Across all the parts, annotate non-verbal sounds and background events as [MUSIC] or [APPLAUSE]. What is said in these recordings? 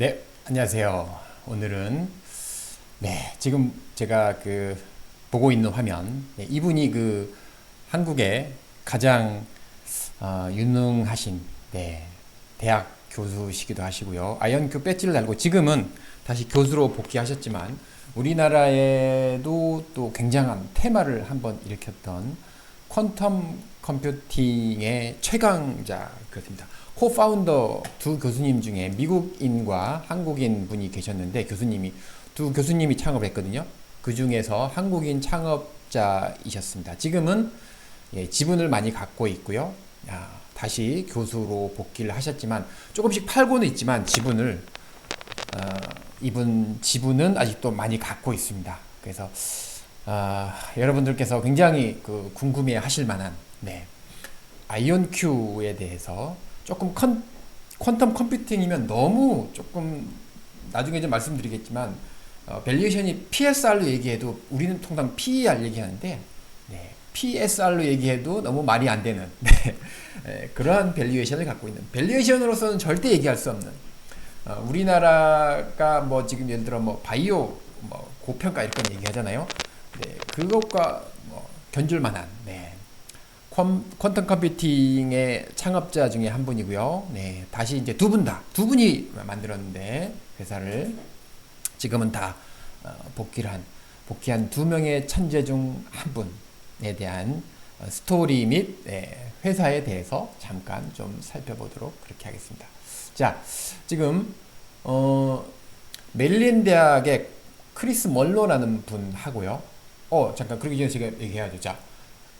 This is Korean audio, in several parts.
네, 안녕하세요. 오늘은 네, 지금 제가 그 보고 있는 화면 네, 이분이 그 한국의 가장 어, 유능하신 네, 대학 교수시기도 하시고요. 아이언큐 배지를 달고 지금은 다시 교수로 복귀하셨지만 우리나라에도 또 굉장한 테마를 한번 일으켰던 퀀텀 컴퓨팅의 최강자 그렇습니다. 코파운더 두 교수님 중에 미국인과 한국인 분이 계셨는데 교수님이 두 교수님이 창업을 했거든요. 그 중에서 한국인 창업자이셨습니다. 지금은 예, 지분을 많이 갖고 있고요. 아, 다시 교수로 복귀를 하셨지만 조금씩 팔고는 있지만 지분을 어, 이분 지분은 아직도 많이 갖고 있습니다. 그래서 아, 여러분들께서 굉장히 그 궁금해 하실 만한 네. 아이온큐에 대해서 조금 컨, 퀀텀 컴퓨팅이면 너무 조금 나중에 좀 말씀드리겠지만 어, 밸류에이션이 PSR로 얘기해도 우리는 통상 PER 얘기하는데 네, PSR로 얘기해도 너무 말이 안 되는 [LAUGHS] 네, 에, 그러한 밸류에이션을 갖고 있는 밸류에이션으로서는 절대 얘기할 수 없는 어, 우리나라가 뭐 지금 예를 들어 뭐 바이오 뭐 고평가 이런 얘기하잖아요. 네, 그것과 뭐 견줄 만한 네. 퀀, 퀀텀 컴퓨팅의 창업자 중에 한 분이고요. 네, 다시 이제 두 분 다, 두 분이 만들었는데, 회사를 지금은 다 어, 복귀를 한, 복귀한 두 명의 천재 중 한 분에 대한 어, 스토리 및 네, 회사에 대해서 잠깐 좀 살펴보도록 그렇게 하겠습니다. 자, 지금, 어, 메릴랜드 대학의 크리스 멀로라는 분 하고요. 어, 잠깐, 그러기 전에 제가 얘기해야죠. 자,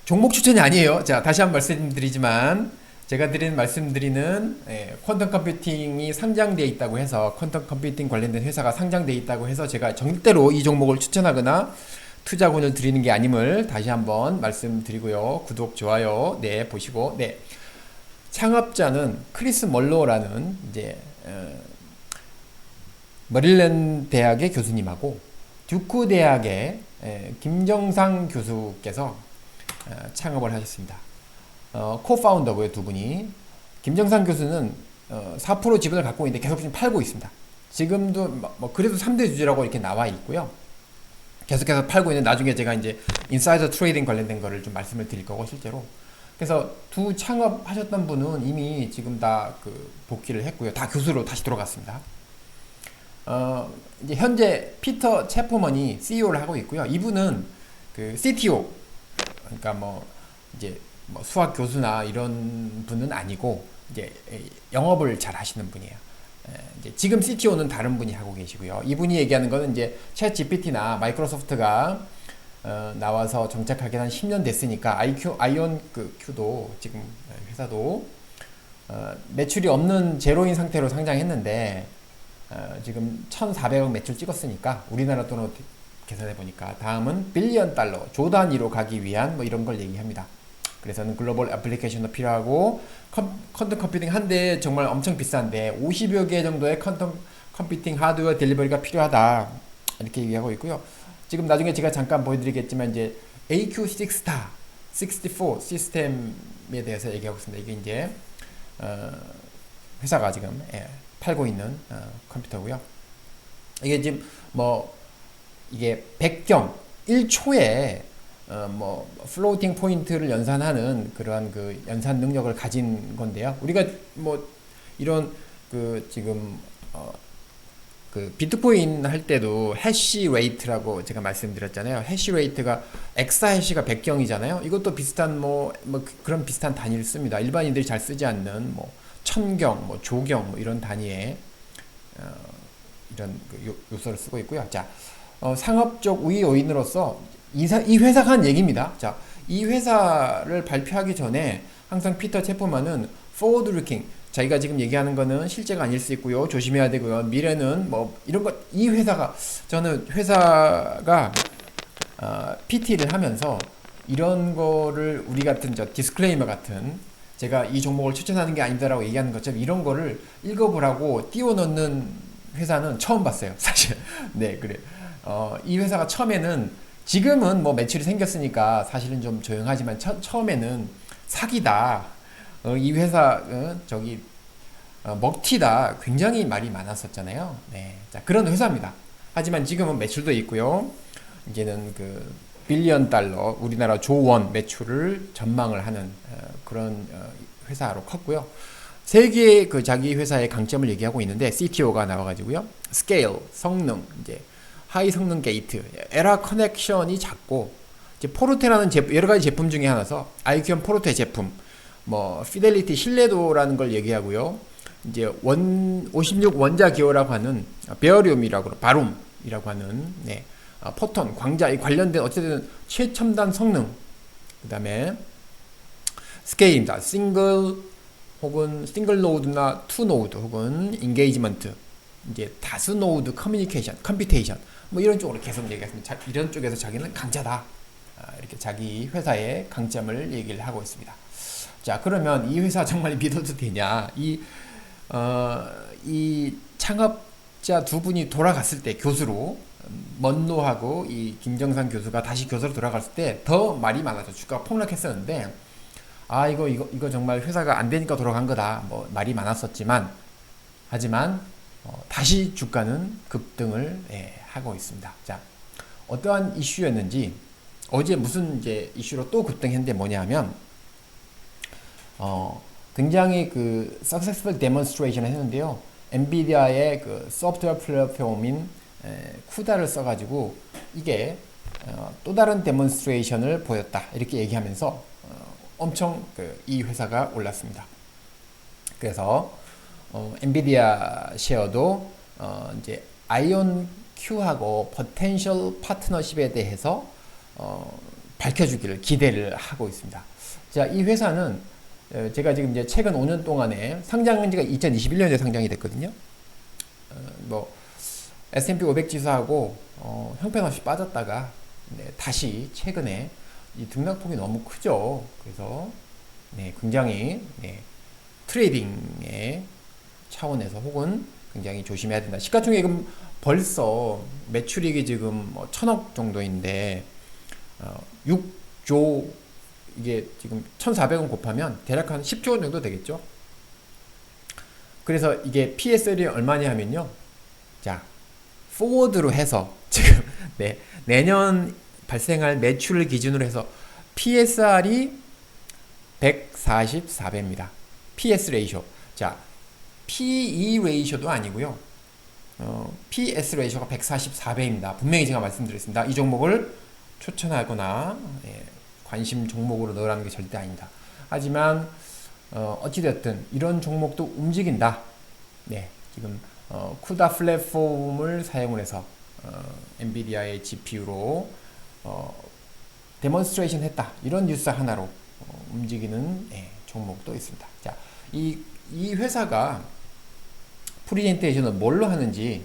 종목 추천이 아니에요. 자, 다시 한 번 말씀드리지만 제가 드리는 말씀드리는 예, 퀀텀 컴퓨팅이 상장되어 있다고 해서 퀀텀 컴퓨팅 관련된 회사가 상장되어 있다고 해서 제가 절대로 이 종목을 추천하거나 투자군을 드리는 게 아님을 다시 한번 말씀드리고요. 구독, 좋아요, 네 보시고 네 창업자는 크리스 멀로라는 이제 어, 머릴랜드 대학의 교수님하고 듀크 대학의 에, 김정상 교수께서 어, 창업을 하셨습니다. 어, 코파운더고요 두 분이 김정상 교수는 어, 4% 지분을 갖고 있는데 계속 지금 팔고 있습니다. 지금도 뭐, 뭐 그래도 3대 주주라고 이렇게 나와 있고요. 계속해서 팔고 있는 나중에 제가 이제 인사이더 트레이딩 관련된 거를 좀 말씀을 드릴 거고 실제로 그래서 두 창업하셨던 분은 이미 지금 다 그 복귀를 했고요. 다 교수로 다시 돌아갔습니다. 어, 이제 현재 피터 체퍼먼이 CEO를 하고 있고요. 이분은 그 CTO 그러니까 뭐 이제 뭐 수학 교수나 이런 분은 아니고 이제 영업을 잘 하시는 분이에요. 에, 이제 지금 CTO는 다른 분이 하고 계시고요. 이분이 얘기하는 거는 이제 챗 GPT나 마이크로소프트가 어, 나와서 정착하게 한 10년 됐으니까 IQ, 아이온 그 Q도 지금 회사도 어, 매출이 없는 제로인 상태로 상장했는데 어, 지금 1,400억 매출 찍었으니까 우리나라 돈으로 계산해 보니까 다음은 빌리언 달러 조 단위로 가기 위한 뭐 이런 걸 얘기합니다. 그래서는 글로벌 애플리케이션도 필요하고 컴, 퀀텀 컴퓨팅 한 대에 정말 엄청 비싼데 50여 개 정도의 컨텀 컴퓨팅 하드웨어 딜리버리가 필요하다 이렇게 얘기하고 있고요. 지금 나중에 제가 잠깐 보여드리겠지만 이제 AQ6 스타 64 시스템에 대해서 얘기하고 있습니다. 이게 이제 어, 회사가 지금 예, 팔고 있는 어, 컴퓨터고요. 이게 지금 뭐 이게 백경 1초에 어, 뭐 플로팅 포인트를 연산하는 그러한 그 연산 능력을 가진 건데요. 우리가 뭐 이런 그 지금 어, 그 비트코인 할 때도 해시 레이트라고 제가 말씀드렸잖아요. 해시 레이트가 엑사 해시가 100경이잖아요. 이것도 비슷한 뭐, 뭐 그런 비슷한 단위를 씁니다. 일반인들이 잘 쓰지 않는 뭐 천경, 뭐 조경 뭐 이런 단위의 어, 이런 그 요, 요소를 쓰고 있고요. 자, 어, 상업적 우위 요인으로서 이, 사, 이 회사가 한 얘기입니다. 자, 이 회사를 발표하기 전에 항상 피터 체퍼만은 forward looking 자기가 지금 얘기하는 거는 실제가 아닐 수 있고요. 조심해야 되고요. 미래는 뭐 이런 것 이 회사가 저는 회사가 어, PT를 하면서 이런 거를 우리 같은 저 디스클레이머 같은 제가 이 종목을 추천하는 게 아니다라고 얘기하는 것처럼 이런 거를 읽어보라고 띄워놓는 회사는 처음 봤어요. [LAUGHS] 사실. 네, 그래. 어, 이 회사가 처음에는 지금은 뭐 매출이 생겼으니까 사실은 좀 조용하지만 처, 처음에는 사기다. 어, 이 회사 어, 저기 어, 먹튀다 굉장히 말이 많았었잖아요. 네, 자 그런 회사입니다. 하지만 지금은 매출도 있고요. 이제는 그 빌리언 달러 우리나라 조원 매출을 전망을 하는 어, 그런 어, 회사로 컸고요. 세계 그 자기 회사의 강점을 얘기하고 있는데 CTO가 나와가지고요. 스케일, 성능, 이제 하이 성능 게이트, 에라 커넥션이 작고 이제 포르테라는 제품, 여러 가지 제품 중에 하나서 아이큐 포르테 제품, 뭐 피델리티 신뢰도라는 걸 얘기하고요. 이제 원 56 원자 기호라고 하는 베어리움이라고 바룸이라고 하는 네. 아, 포톤, 광자에 관련된 어쨌든 최첨단 성능 그 다음에 스케일입니다. 싱글 혹은 싱글 노드나 투 노드 혹은 인게이지먼트 이제 다수 노드 커뮤니케이션, 컴퓨테이션 뭐 이런 쪽으로 계속 얘기했습니다. 이런 쪽에서 자기는 강자다. 아, 이렇게 자기 회사의 강점을 얘기를 하고 있습니다. 자 그러면 이 회사 정말 믿어도 되냐? 이 어, 이 창업자 두 분이 돌아갔을 때 교수로 먼노하고 이 김정상 교수가 다시 교수로 돌아갔을 때 더 말이 많아져 주가가 폭락했었는데 아 이거 이거 이거 정말 회사가 안 되니까 돌아간 거다 뭐 말이 많았었지만 하지만 어, 다시 주가는 급등을 예, 하고 있습니다. 자 어떠한 이슈였는지 어제 무슨 이제 이슈로 또 급등했는데 뭐냐면 어 굉장히 그 successful demonstration 했는데요. 엔비디아의 그 소프트웨어 플랫폼인 에, 쿠다를 써가지고 이게 어, 또 다른 데몬스트레이션을 보였다 이렇게 얘기하면서 어, 엄청 그 이 회사가 올랐습니다. 그래서 어, 엔비디아 쉐어도 어, 이제 아이온 Q하고 포텐셜 파트너십에 대해서 어, 밝혀주기를 기대를 하고 있습니다. 자, 이 회사는 어, 제가 지금 이제 최근 5년 동안에 상장한 지가 2021년에 상장이 됐거든요. 어, 뭐 S&P 500 지수하고 어, 형편없이 빠졌다가 네, 다시 최근에 이 등락폭이 너무 크죠. 그래서 네, 굉장히 네, 트레이딩의 차원에서 혹은 굉장히 조심해야 된다. 시가총액은 벌써 매출액이 지금 뭐 천억 정도인데 어, 6조 이게 지금 1,400원 곱하면 대략 한 10조 원 정도 되겠죠. 그래서 이게 PSL이 얼마냐 하면요. 자, 포워드로 해서 [LAUGHS] 지금 네, 내년 발생할 매출을 기준으로 해서 PSR이 144배입니다. PS 레이쇼. 자, PE 레이쇼도 아니고요. 어, PS 레이쇼가 144배입니다. 분명히 제가 말씀드렸습니다. 이 종목을 추천하거나 예, 관심 종목으로 넣으라는 게 절대 아닙니다. 하지만 어, 어찌됐든 이런 종목도 움직인다. 네, 지금 어, 쿠다 플랫폼을 사용을 해서 어, 엔비디아의 GPU로 어, 데몬스트레이션 했다. 이런 뉴스 하나로 어, 움직이는 예, 종목도 있습니다. 자, 이, 이 회사가 프리젠테이션을 뭘로 하는지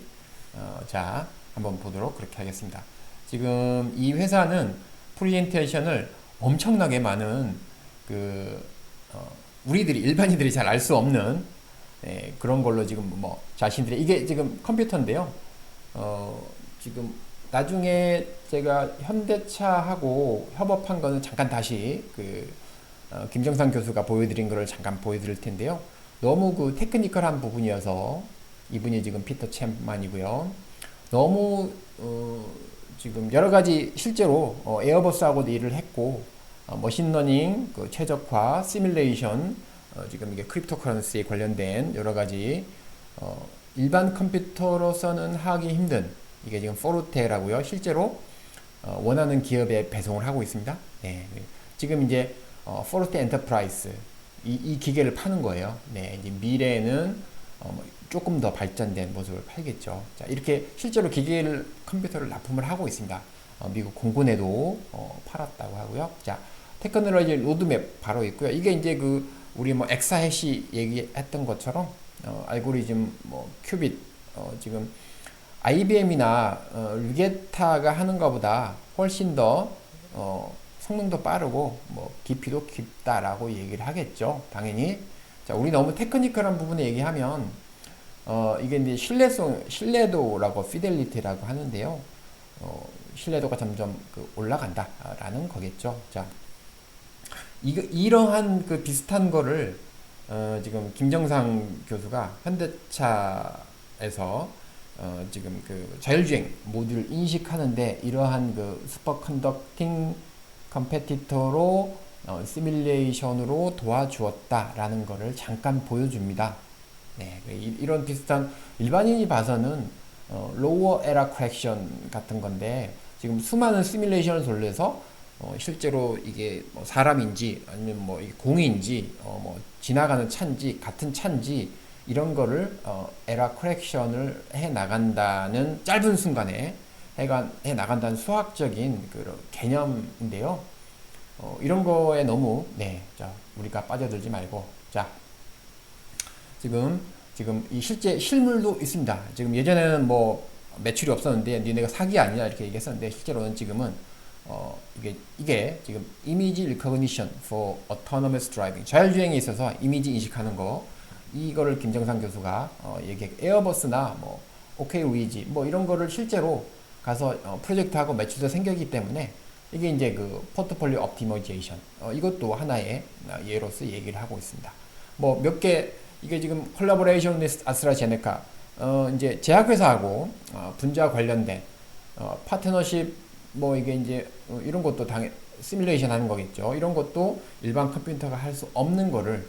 어, 자 한번 보도록 그렇게 하겠습니다. 지금 이 회사는 프리젠테이션을 엄청나게 많은 그 어, 우리들이 일반인들이 잘 알 수 없는 예, 그런 걸로 지금 뭐 자신들의 이게 지금 컴퓨터인데요. 어, 지금 나중에 제가 현대차하고 협업한 거는 잠깐 다시 그 어, 김정상 교수가 보여드린 거를 잠깐 보여드릴 텐데요. 너무 그 테크니컬한 부분이어서 이분이 지금 피터 챔만이고요. 너무 어, 지금 여러 가지 실제로 어, 에어버스하고도 일을 했고 어, 머신러닝, 그 최적화, 시뮬레이션, 어, 지금 이게 크립토 커런시에 관련된 여러 가지 어, 일반 컴퓨터로서는 하기 힘든 이게 지금 포르테라고요. 실제로 어, 원하는 기업에 배송을 하고 있습니다. 네, 지금 이제 어, 포르테 엔터프라이즈 이, 이, 기계를 파는 거예요. 네, 이제 미래에는 어, 뭐 조금 더 발전된 모습을 팔겠죠. 자, 이렇게 실제로 기계를 컴퓨터를 납품을 하고 있습니다. 어, 미국 공군에도 어, 팔았다고 하고요. 자, 테크놀로지 로드맵 바로 있고요. 이게 이제 그 우리 뭐 엑사 해시 얘기했던 것처럼 어, 알고리즘 뭐 큐빗 어, 지금 IBM이나 어, 루게타가 하는 것보다 훨씬 더 어, 성능도 빠르고 뭐 깊이도 깊다라고 얘기를 하겠죠. 당연히 자 우리 너무 테크니컬한 부분에 얘기하면 어, 이게 이제 신뢰성 신뢰도라고 피델리티라고 하는데요. 어, 신뢰도가 점점 그 올라간다라는 거겠죠. 자, 이, 이러한 그 비슷한 거를 어, 지금 김정상 교수가 현대차에서 어, 지금 그 자율주행 모듈 인식하는데 이러한 그 슈퍼컨덕팅 컴페티터로 어, 시뮬레이션으로 도와주었다라는 것을 잠깐 보여줍니다. 네, 이- 이런 비슷한 일반인이 봐서는 어, 로워 에라 크랙션 같은 건데 지금 수많은 시뮬레이션을 돌려서 어, 실제로 이게 뭐 사람인지 아니면 뭐 공인지 어, 뭐 지나가는 차인지 같은 차인지 이런 거를 어, 에라 크랙션을 해 나간다는 짧은 순간에 해가 해 나간다는 수학적인 그 개념인데요. 어, 이런 거에 너무 네, 자 우리가 빠져들지 말고 자 지금 지금 이 실제 실물도 있습니다. 지금 예전에는 뭐 매출이 없었는데 니네가 사기 아니냐 이렇게 얘기했었는데 실제로는 지금은 어 이게 이게 지금 이미지 recognition for autonomous driving. 자율주행에 있어서 이미지 인식하는 거. 이거를 김정상 교수가 어 얘기 에어버스나 뭐 오케이 위지 뭐 이런 거를 실제로 가서 어 프로젝트하고 매출도 생겼기 때문에 이게 이제 그 포트폴리오 옵티마이제이션 어 이것도 하나의 어, 예로서 얘기를 하고 있습니다. 뭐 몇 개 이게 지금 콜라보레이션 with 아스트라제네카 어 이제 제약회사하고 어 분자 관련된 어 파트너십 뭐 이게 이제 어, 이런 것도 당 시뮬레이션 하는 거겠죠. 이런 것도 일반 컴퓨터가 할 수 없는 거를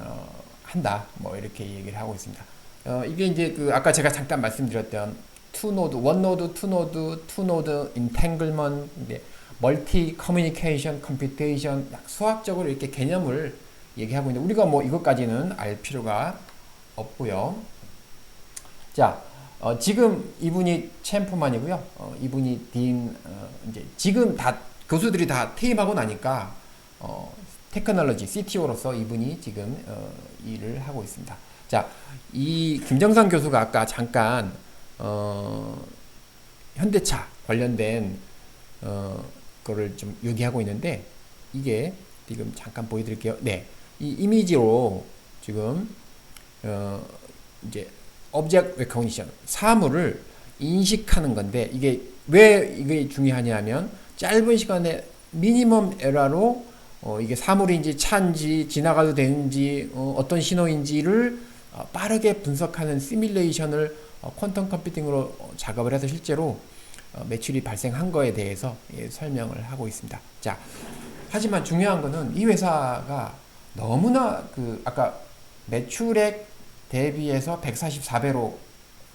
어 한다. 뭐 이렇게 얘기를 하고 있습니다. 어 이게 이제 그 아까 제가 잠깐 말씀드렸던 투 노드, 원 노드, 투 노드, 투 노드 인탱글먼 이제 멀티 커뮤니케이션 컴퓨테이션 약 수학적으로 이렇게 개념을 얘기하고 있는데 우리가 뭐 이것까지는 알 필요가 없고요. 자, 어, 지금 이분이 챔프만이고요. 어, 이분이 딘 어, 이제 지금 다 교수들이 다 퇴임하고 나니까 어, 테크놀로지 CTO로서 이분이 지금 어, 일을 하고 있습니다. 자, 이 김정상 교수가 아까 잠깐 어, 현대차 관련된 어, 거를 좀 얘기하고 있는데 이게 지금 잠깐 보여드릴게요. 네, 이 이미지로 지금 어, 이제 object recognition 사물을 인식하는 건데 이게 왜 이게 중요하냐면 짧은 시간에 미니멈 에러로 어, 이게 사물인지 차인지 지나가도 되는지 어, 떤 신호인지를 어, 빠르게 분석하는 시뮬레이션을 어, 퀀텀 컴퓨팅으로 어, 작업을 해서 실제로 어, 매출이 발생한 거에 대해서 예, 설명을 하고 있습니다. 자, 하지만 중요한 거는 이 회사가 너무나 그 아까 매출액 대비해서 144배로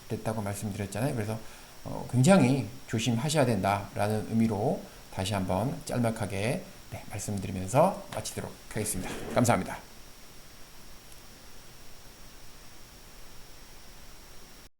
됐다고 말씀드렸잖아요. 그래서 어, 굉장히 조심하셔야 된다라는 의미로 다시 한번 짤막하게 네, 말씀드리면서 마치도록 하겠습니다. 감사합니다.